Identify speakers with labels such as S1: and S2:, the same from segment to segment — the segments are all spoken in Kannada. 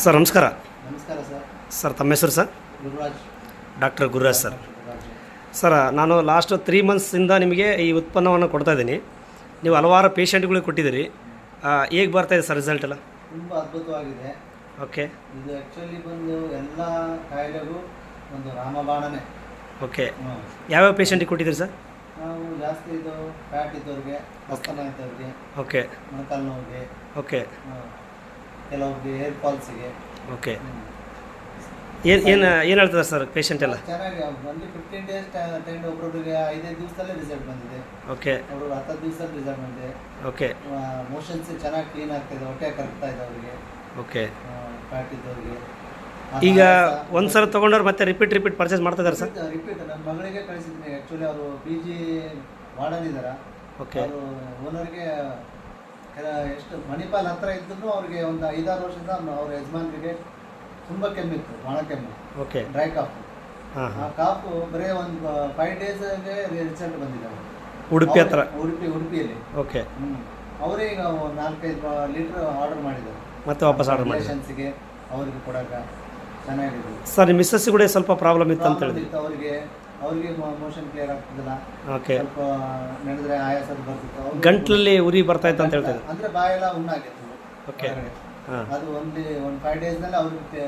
S1: ಸರ್ ನಮಸ್ಕಾರ.
S2: ನಮಸ್ಕಾರ ಸರ್.
S1: ಸರ್ ತಮ್ಮ ಹೆಸರು sir?
S2: Gururaj.
S1: Doctor Gururaj sir. Sir ನಾನು ಲಾಸ್ಟ್ ತ್ರೀ ಮಂತ್ಸಿಂದ ನಿಮಗೆ ಈ ಉತ್ಪನ್ನವನ್ನು ಕೊಡ್ತಾ ಇದ್ದೀನಿ. ನೀವು ಹಲವಾರು ಪೇಷಂಟ್ಗಳಿಗೆ ಕೊಟ್ಟಿದ್ದೀರಿ. ಹೇಗೆ ಬರ್ತಾ ಇದೆ ಸರ್ ರಿಸಲ್ಟ್ ಎಲ್ಲ?
S2: ತುಂಬ ಅದ್ಭುತವಾಗಿದೆ.
S1: ಓಕೆ.
S2: ಇದು ಆ್ಯಕ್ಚುಲಿ ಬಂದು ಎಲ್ಲ ಕಾಯಿಲೆಗೂ ಒಂದು ರಾಮಬಾಣನೇ.
S1: ಓಕೆ. ಯಾವ್ಯಾವ ಪೇಷಂಟಿಗೆ ಕೊಟ್ಟಿದ್ದೀರಿ ಸರ್?
S2: ನಾವು ಜಾಸ್ತಿ ಇದು ಫ್ಯಾಟ್ ಇದ್ದವ್ರಿಗೆ ಇದ್ದವ್ರಿಗೆ
S1: ಓಕೆ.
S2: ಮೊಣಕಾಲು ನೋವಿಗೆ
S1: ಓಕೆ.
S2: ಕೆಲವ್ರಿಗೆ ಹೇರ್ ಫಾಲ್ಸಿಗೆ
S1: ಓಕೆ ಏನು ಏನು ಏನು ಹೇಳ್ತದೆ ಸರ್ ಪೇಷಂಟ್ ಎಲ್ಲ?
S2: ಚೆನ್ನಾಗಿ ಒಂದು ಫಿಫ್ಟೀನ್ ಡೇಸ್ ಟೆನ್ ಒಬ್ಬರೊಬ್ಬರಿಗೆ ಐದೈದು ದಿವಸದಲ್ಲೇ ರಿಸಲ್ಟ್ ಬಂದಿದೆ.
S1: ಓಕೆ
S2: ಅವರು ಹತ್ತು ದಿವಸದಲ್ಲಿ ರಿಸಲ್ಟ್ ಬಂದಿದೆ.
S1: ಓಕೆ
S2: ಮೋಷನ್ಸ್ ಚೆನ್ನಾಗಿ ಕ್ಲೀನ್ ಆಗ್ತಾಯಿದೆ ಹೊಟ್ಟೆ ಕರಗ್ತಾ ಇದೆ ಅವರಿಗೆ.
S1: ಓಕೆ
S2: ಫ್ಯಾಟ್ ಇದ್ದವ್ರಿಗೆ.
S1: ಈಗ ಒಂದು ಸಲ ತೊಗೊಂಡವ್ರು ಮತ್ತೆ ರಿಪೀಟ್ ರಿಪೀಟ್ ಪರ್ಚೇಸ್ ಮಾಡ್ತಾ ಇದ್ದಾರೆ ಸರ್
S2: ರಿಪೀಟ್ ನನ್ನ ಮಗಳಿಗೆ ಕಳಿಸಿದ್ದೀನಿ ಆ್ಯಕ್ಚುಲಿ ಅವರು ಪಿ ಜಿ ವಾರ್ಡನ್ ಇದ್ದಾರ
S1: ಓಕೆ
S2: ಅವರು ಓನರ್ಗೆ ಎಷ್ಟು ಮಣಿಪಾಲ್ ಹತ್ರ ಇದ್ದರೂ ಅವ್ರಿಗೆ ಒಂದು ಐದಾರು ವರ್ಷದಿಂದ ಅವ್ನು ಅವ್ರ ಯಜಮಾನ್ರಿಗೆ ತುಂಬ ಕೆಮ್ಮಿತ್ತು ಒಣ ಕೆಮ್ಮು.
S1: ಓಕೆ.
S2: Dry cough. ಆ ಕಾಫು ಬರೀ ಒಂದು ಫೈವ್ ಡೇಸ್ಗೆ ರಿಸಲ್ಟ್ ಬಂದಿದೆ.
S1: ಉಡುಪಿ ಹತ್ರ?
S2: ಉಡುಪಿ ಉಡುಪಿಯಲ್ಲಿ.
S1: ಓಕೆ.
S2: ಅವರೇ ಈಗ ನಾಲ್ಕೈದು ಲೀಟ್ರ್ ಆರ್ಡರ್ ಮಾಡಿದ್ದಾರೆ.
S1: ಮತ್ತೆ ವಾಪಸ್ ಆರ್ಡರ್ ಮಾಡಿ
S2: ಅವರಿಗೆ ಅವ್ರಿಗೆ ಕೊಡೋಕೆ ಚೆನ್ನಾಗಿದೆ
S1: ಸರ್ ನಿಮ್ಮ ಮಿಸ್ಸಸ್ ಕೂಡ ಸ್ವಲ್ಪ ಪ್ರಾಬ್ಲಮ್ ಇತ್ತು ಅಂತ ಹೇಳಿದ್ರು.
S2: ಅವರಿಗೆ. ಅವರಿಗೆ ಮೋಷನ್ ಕ್ಲಿಯರ್ ಆಗ್ತಿದ್ದಿಲ್ಲ
S1: ಓಕೆ
S2: ಸ್ವಲ್ಪ ನಡೆದ್ರೆ ಆಯಾಸ ಬರ್ತಿತ್ತು. ಅವ್ರು-
S1: ಗಂಟ್ಲಲ್ಲಿ ಉರಿ ಬರ್ತಾ ಇತ್ತು ಅಂತ ಹೇಳ್ತಾ ಇದ್ರು.
S2: ಅಂದ್ರೆ ಬಾಯೆಲ್ಲ ಉಣ್ಣಾಗಿತ್ತು.
S1: ಓಕೆ. ಹಾಂ.
S2: ಅದು ಒಂದು ಒಂದು ಫೈವ್ ಡೇಸ್ನಲ್ಲಿ ಅವ್ರಿಗೆ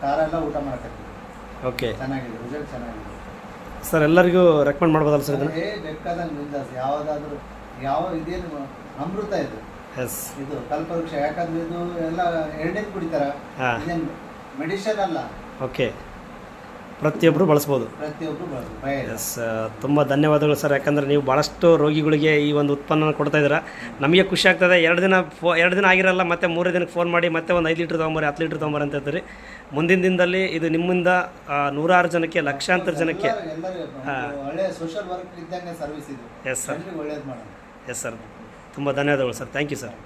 S2: ಖಾರ ಎಲ್ಲ ಊಟ ಮಾಡಕತ್ತಿದ್ರು.
S1: ಓಕೆ
S2: ಚೆನ್ನಾಗಿದೆ ರಿಸಲ್ಟ್ ಚೆನ್ನಾಗಿದೆ.
S1: ಸರ್ ಎಲ್ಲರಿಗೂ ರೆಕಮೆಂಡ್ ಮಾಡ್ಬೋದಲ್ಲ ಸರ್ ಇದನ್ನು?
S2: ಏ ಬೇಕಾದಂಗೆ ಬಿಂದಾಸ್ ಯಾವುದಾದ್ರೂ ಯಾವ ಇದೇನು ಅಮೃತ ಇದು.
S1: ಎಸ್
S2: ಇದು ಕಲ್ಪವೃಕ್ಷ ಯಾಕಂದ್ರೆ ಇದು ಎಲ್ಲ ಎಣ್ಣೆದು ಕುಡಿತಾರ.
S1: ಹಾಂ.
S2: ಇದೇನು ಮೆಡಿಷನ್ ಅಲ್ಲ.
S1: ಓಕೆ ಪ್ರತಿಯೊಬ್ಬರು ಬಳಸ್ಬೋದು. ಎಸ್ ತುಂಬ ಧನ್ಯವಾದಗಳು ಸರ್. ಯಾಕಂದರೆ ನೀವು ಭಾಳಷ್ಟು ರೋಗಿಗಳಿಗೆ ಈ ಒಂದು ಉತ್ಪನ್ನ ಕೊಡ್ತಾ ಇದ್ದೀರಾ. ನಮಗೆ ಖುಷಿ ಆಗ್ತದೆ. ಎರಡು ದಿನ ಫೋ ಎರಡು ದಿನ ಆಗಿರಲ್ಲ ಮತ್ತೆ ಮೂರೇ ದಿನಕ್ಕೆ ಫೋನ್ ಮಾಡಿ ಮತ್ತೆ ಒಂದು ಐದು ಲೀಟ್ರ್ ತೊಗೊಂಬರಿ ಹತ್ತು ಲೀಟ್ರ್ ತೊಗೊಂಬರಿ ಅಂತ ಹೇಳ್ತೀರಿ. ಮುಂದಿನ ದಿನದಲ್ಲಿ ಇದು ನಿಮ್ಮಿಂದ ನೂರಾರು ಜನಕ್ಕೆ ಲಕ್ಷಾಂತರ ಜನಕ್ಕೆ ಎಸ್ ಸರ್ ಎಸ್ ಸರ್ ತುಂಬ ಧನ್ಯವಾದಗಳು ಸರ್. Thank you sir